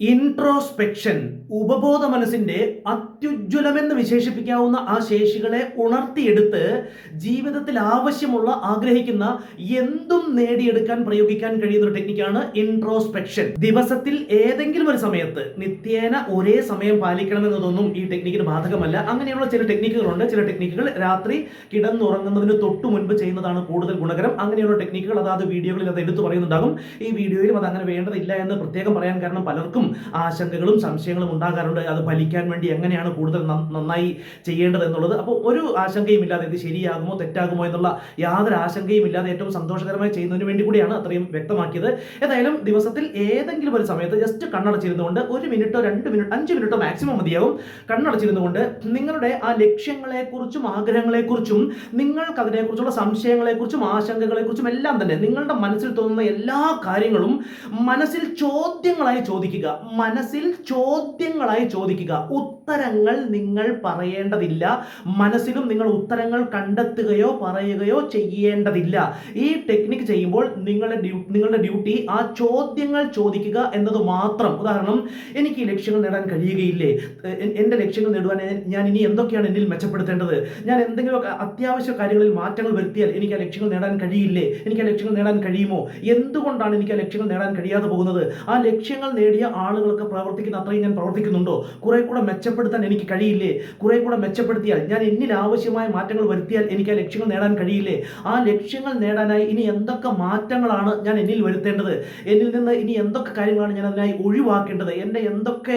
Introspection ഉപബോധ മനസ്സിന്റെ അത്യുജ്വലമെന്ന് വിശേഷിപ്പിക്കാവുന്ന ആ ശേഷികളെ ഉണർത്തിയെടുത്ത് ജീവിതത്തിൽ ആവശ്യമുള്ള ആഗ്രഹിക്കുന്ന എന്തും നേടിയെടുക്കാൻ പ്രയോഗിക്കാൻ കഴിയുന്ന ഒരു ടെക്നിക്കാണ് ഇൻട്രോസ്പെക്ഷൻ ദിവസത്തിൽ ഏതെങ്കിലും ഒരു സമയത്ത് നിത്യേന ഒരേ സമയം പാലിക്കണമെന്നതൊന്നും ഈ ടെക്നിക്കിന് ബാധകമല്ല. അങ്ങനെയുള്ള ചില ടെക്നിക്കുകളുണ്ട് ചില ടെക്നിക്കുകൾ രാത്രി കിടന്നുറങ്ങുന്നതിന് തൊട്ടു മുൻപ് ചെയ്യുന്നതാണ് കൂടുതൽ ഗുണകരം. അങ്ങനെയുള്ള ടെക്നിക്കുകൾ അതാത് വീഡിയോകളിൽ അത് എടുത്തു പറയുന്നുണ്ടാകും. ഈ വീഡിയോയിലും അത് അങ്ങനെ വേണ്ടതില്ല എന്ന് പ്രത്യേകം പറയാൻ കാരണം പലർക്കും ആശങ്കകളും സംശയങ്ങളും ഉണ്ടാകാറുണ്ട്. അത് ഫലിക്കാൻ വേണ്ടി എങ്ങനെയാണ് കൂടുതൽ നന്നായി ചെയ്യേണ്ടത് എന്നുള്ളത്. അപ്പോൾ ഒരു ആശങ്കയും ഇല്ലാതെ ഇത് ശരിയാകുമോ തെറ്റാകുമോ എന്നുള്ള യാതൊരു ആശങ്കയും ഇല്ലാതെ ഏറ്റവും സന്തോഷകരമായി ചെയ്യുന്നതിന് വേണ്ടി കൂടിയാണ് അത്രയും വ്യക്തമാക്കിയത്. ഏതായാലും ദിവസത്തിൽ ഏതെങ്കിലും ഒരു സമയത്ത് ജസ്റ്റ് കണ്ണടച്ചിരുന്നുകൊണ്ട് ഒരു മിനിറ്റോ രണ്ട് മിനിറ്റ് അഞ്ച് മിനിറ്റോ മാക്സിമം മതിയാവും. കണ്ണടച്ചിരുന്നുകൊണ്ട് നിങ്ങളുടെ ആ ലക്ഷ്യങ്ങളെക്കുറിച്ചും ആഗ്രഹങ്ങളെക്കുറിച്ചും നിങ്ങൾക്ക് അതിനെക്കുറിച്ചുള്ള സംശയങ്ങളെക്കുറിച്ചും ആശങ്കകളെക്കുറിച്ചും എല്ലാം തന്നെ നിങ്ങളുടെ മനസ്സിൽ തോന്നുന്ന എല്ലാ കാര്യങ്ങളും മനസ്സിൽ ചോദ്യങ്ങളായി ചോദിക്കുക. മനസ്സിൽ ചോദ്യങ്ങളായി ചോദിക്കുക. ഉത്തരങ്ങൾ നിങ്ങൾ പറയേണ്ടതില്ല. മനസ്സിലും നിങ്ങൾ ഉത്തരങ്ങൾ കണ്ടെത്തുകയോ പറയുകയോ ചെയ്യേണ്ടതില്ല. ഈ ടെക്നിക്ക് ചെയ്യുമ്പോൾ നിങ്ങളുടെ നിങ്ങളുടെ ഡ്യൂട്ടി ആ ചോദ്യങ്ങൾ ചോദിക്കുക എന്നത് മാത്രം. ഉദാഹരണം എനിക്ക് ഈ ലക്ഷ്യങ്ങൾ നേടാൻ കഴിയുകയില്ലേ? എന്റെ ലക്ഷ്യങ്ങൾ നേടുവാൻ ഞാൻ- ഇനി എന്തൊക്കെയാണ് എന്നിൽ മെച്ചപ്പെടുത്തേണ്ടത്? ഞാൻ എന്തെങ്കിലുമൊക്കെ അത്യാവശ്യ കാര്യങ്ങളിൽ മാറ്റങ്ങൾ വരുത്തിയാൽ എനിക്ക് ആ ലക്ഷ്യങ്ങൾ നേടാൻ കഴിയില്ലേ? എനിക്ക് ആ ലക്ഷ്യങ്ങൾ നേടാൻ കഴിയുമോ? എന്തുകൊണ്ടാണ് എനിക്ക് ആ ലക്ഷ്യങ്ങൾ നേടാൻ കഴിയാതെ പോകുന്നത്? ആ ലക്ഷ്യങ്ങൾ നേടിയ ആളുകളൊക്കെ പ്രവർത്തിക്കുന്ന അത്രയും ഞാൻ പ്രവർത്തിക്കുന്നുണ്ടോ? കുറെ കൂടെ മെച്ചപ്പെടുത്താൻ എനിക്ക് കഴിയില്ലേ? കുറെ കൂടെ മെച്ചപ്പെടുത്തിയാൽ ഞാൻ എന്നിൽ ആവശ്യമായ മാറ്റങ്ങൾ വരുത്തിയാൽ എനിക്ക് ആ ലക്ഷ്യങ്ങൾ നേടാൻ കഴിയില്ലേ? ആ ലക്ഷ്യങ്ങൾ നേടാനായി ഇനി എന്തൊക്കെ മാറ്റങ്ങളാണ് ഞാൻ എന്നിൽ വരുത്തേണ്ടത്? എന്നിൽ നിന്ന് ഇനി എന്തൊക്കെ കാര്യങ്ങളാണ് ഞാൻ അതിനായി ഒഴിവാക്കേണ്ടത്? എന്റെ എന്തൊക്കെ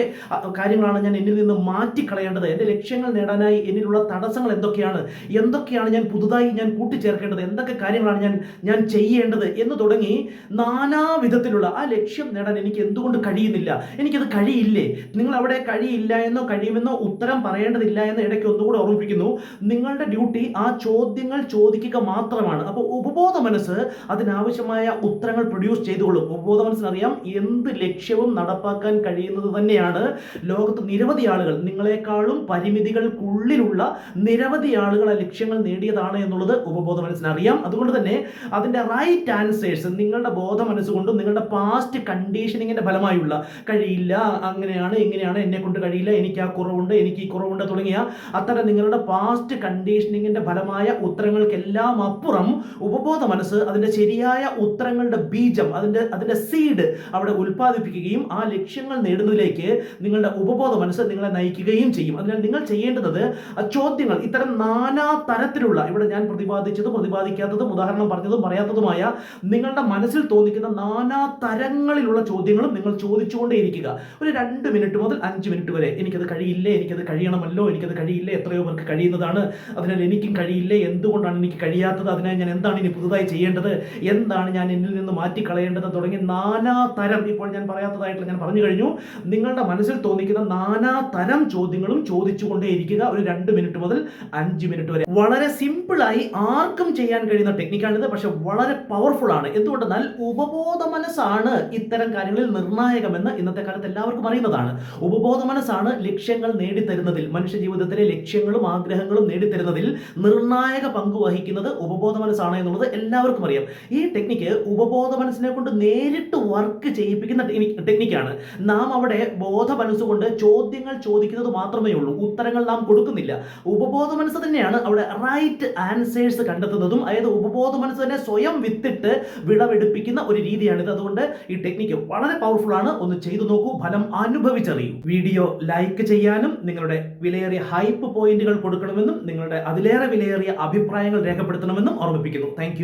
കാര്യങ്ങളാണ് ഞാൻ എന്നിൽ നിന്ന് മാറ്റിക്കളയേണ്ടത്? എന്റെ ലക്ഷ്യങ്ങൾ നേടാനായി എന്നിലുള്ള തടസ്സങ്ങൾ എന്തൊക്കെയാണ്? എന്തൊക്കെയാണ് ഞാൻ പുതുതായി ഞാൻ കൂട്ടിച്ചേർക്കേണ്ടത്? എന്തൊക്കെ കാര്യങ്ങളാണ് ഞാൻ ഞാൻ ചെയ്യേണ്ടത്? എന്ന് തുടങ്ങി നാനാ വിധത്തിലുള്ള ആ ലക്ഷ്യം നേടാൻ എനിക്ക് എന്തുകൊണ്ട് കഴിയുന്നില്ല? എനിക്കത് കഴിയില്ലേ? നിങ്ങൾ അവിടെ കഴിയില്ല എന്നോ കഴിയുമെന്നോ ഉത്തരം പറയേണ്ടതില്ല എന്ന് ഇടയ്ക്ക് ഒന്നുകൂടെ ഓർമ്മിപ്പിക്കുന്നു. നിങ്ങളുടെ ഡ്യൂട്ടി ആ ചോദ്യങ്ങൾ ചോദിക്കുക മാത്രമാണ്. അപ്പോൾ ഉപബോധ മനസ്സ് അതിനാവശ്യമായ ഉത്തരങ്ങൾ പ്രൊഡ്യൂസ് ചെയ്തുകൊള്ളും. ഉപബോധ മനസ്സിനറിയാം എന്ത് ലക്ഷ്യവും നടപ്പാക്കാൻ കഴിയുന്നത് തന്നെയാണ്. ലോകത്ത് നിരവധി ആളുകൾ നിങ്ങളെക്കാളും പരിമിതികൾക്കുള്ളിലുള്ള നിരവധി ആളുകൾ ആ ലക്ഷ്യങ്ങൾ നേടിയതാണ് എന്നുള്ളത് ഉപബോധ മനസ്സിനറിയാം. അതുകൊണ്ട് തന്നെ അതിന്റെ റൈറ്റ് ആൻസേഴ്സ് നിങ്ങളുടെ ബോധ മനസ്സുകൊണ്ടും നിങ്ങളുടെ പാസ്റ്റ് കണ്ടീഷനിങ്ങിന്റെ ഫലമായുള്ള കഴിയില്ല അങ്ങനെയാണ് ഇങ്ങനെയാണ് എന്നെ കൊണ്ട് കഴിയില്ല എനിക്ക് ആ കുറവുണ്ട് എനിക്ക് ഈ കുറവുണ്ട് തുടങ്ങിയ അത്തരം നിങ്ങളുടെ പാസ്റ്റ് കണ്ടീഷനിങ്ങിന്റെ ഫലമായ ഉത്തരങ്ങൾക്കെല്ലാം അപ്പുറം ഉപബോധ മനസ്സ് അതിന്റെ ശരിയായ ഉത്തരങ്ങളുടെ ബീജം അതിന്റെ അതിന്റെ സീഡ് അവിടെ ഉൽപ്പാദിപ്പിക്കുകയും ആ ലക്ഷ്യങ്ങൾ നേടുന്നതിലേക്ക് നിങ്ങളുടെ ഉപബോധ മനസ്സ് നിങ്ങളെ നയിക്കുകയും ചെയ്യും. അതിനാൽ നിങ്ങൾ ചെയ്യേണ്ടത് ചോദ്യങ്ങൾ ഇത്തരം നാനാ തരത്തിലുള്ള ഇവിടെ ഞാൻ പ്രതിപാദിച്ചതും പ്രതിപാദിക്കാത്തതും ഉദാഹരണം പറഞ്ഞതും പറയാത്തതുമായ നിങ്ങളുടെ മനസ്സിൽ തോന്നിക്കുന്ന നാനാ തരങ്ങളിലുള്ള ചോദ്യങ്ങളും നിങ്ങൾ ചോദിച്ചുകൊണ്ടേയിരിക്കുക ഒരു രണ്ട് മിനിറ്റ് മുതൽ അഞ്ച് മിനിറ്റ് വരെ എനിക്കത് കഴിയില്ലേ? എനിക്കത് കഴിയണമല്ലോ? എനിക്കത് കഴിയില്ലേ? എത്രയോ പേർക്ക് കഴിയുന്നതാണ്. അതിനാൽ എനിക്കും കഴിയില്ലേ? എന്തുകൊണ്ടാണ് എനിക്ക് കഴിയാത്തത്? അതിനായി ഞാൻ എന്താണ് ഇനി പുതുതായി ചെയ്യേണ്ടത്? എന്താണ് ഞാൻ എന്നിൽ നിന്ന് മാറ്റിക്കളയേണ്ടത്? തുടങ്ങി നാനാ തരം ഇപ്പോൾ ഞാൻ പറയാത്തതായിട്ട് ഞാൻ പറഞ്ഞു കഴിഞ്ഞു. നിങ്ങളുടെ മനസ്സിൽ തോന്നിക്കുന്ന നാനാ തരം ചോദ്യങ്ങളും ചോദിച്ചുകൊണ്ടേയിരിക്കുക ഒരു രണ്ട് മിനിറ്റ് മുതൽ അഞ്ച് മിനിറ്റ് വരെ. വളരെ സിമ്പിളായി ആർക്കും ചെയ്യാൻ കഴിയുന്ന ടെക്നിക്കാണിത്. പക്ഷെ വളരെ പവർഫുൾ ആണ് എന്തുകൊണ്ടെന്നാൽ ഉപബോധ മനസ്സാണ് ഇത്തരം കാര്യങ്ങളിൽ നിർണായകമെന്ന് ഇന്നത്തെ കാലത്ത് എല്ലാവർക്കും അറിയുന്നതാണ്. ഉപബോധ മനസ്സാണ് ലക്ഷ്യങ്ങൾ നേടിത്തരുന്നതിൽ മനുഷ്യ ജീവിതത്തിലെ ലക്ഷ്യങ്ങളും ആഗ്രഹങ്ങളും നേടിത്തരുന്നതിൽ നിർണായക പങ്ക് വഹിക്കുന്നത് ഉപബോധ മനസ്സാണ് എന്നുള്ളത് എല്ലാവർക്കും അറിയാം. ഈ ടെക്നിക്ക് ഉപബോധ മനസ്സിനെ കൊണ്ട് നേരിട്ട് വർക്ക് ചെയ്യിപ്പിക്കുന്ന ടെക്നിക്കാണ്. നാം അവിടെ ബോധ മനസ്സുകൊണ്ട് ചോദ്യങ്ങൾ ചോദിക്കുന്നത് മാത്രമേ ഉള്ളൂ. ഉത്തരങ്ങൾ നാം കൊടുക്കുന്നില്ല. ഉപബോധ മനസ്സ് തന്നെയാണ് അവിടെ റൈറ്റ് ആൻസേഴ്സ് കണ്ടെത്തുന്നതും. അതായത് ഉപബോധ മനസ്സ് തന്നെ സ്വയം വിത്തിട്ട് വിളവെടുപ്പിക്കുന്ന ഒരു രീതിയാണിത്. അതുകൊണ്ട് ഈ ടെക്നിക്ക് വളരെ പവർഫുൾ ആണ്. ഒന്ന് ചെയ്തു നോക്കൂ ഫലം അനുഭവിച്ചറിയൂ. വീഡിയോ ലൈക്ക് ചെയ്യാനും നിങ്ങളുടെ വിലയേറിയ ഹൈപ്പ് പോയിന്റുകൾ കൊടുക്കണമെന്നും നിങ്ങളുടെ അതിലേറെ വിലയേറിയ അഭിപ്രായങ്ങൾ രേഖപ്പെടുത്തണമെന്നും ഓർമ്മിപ്പിക്കുന്നു. താങ്ക്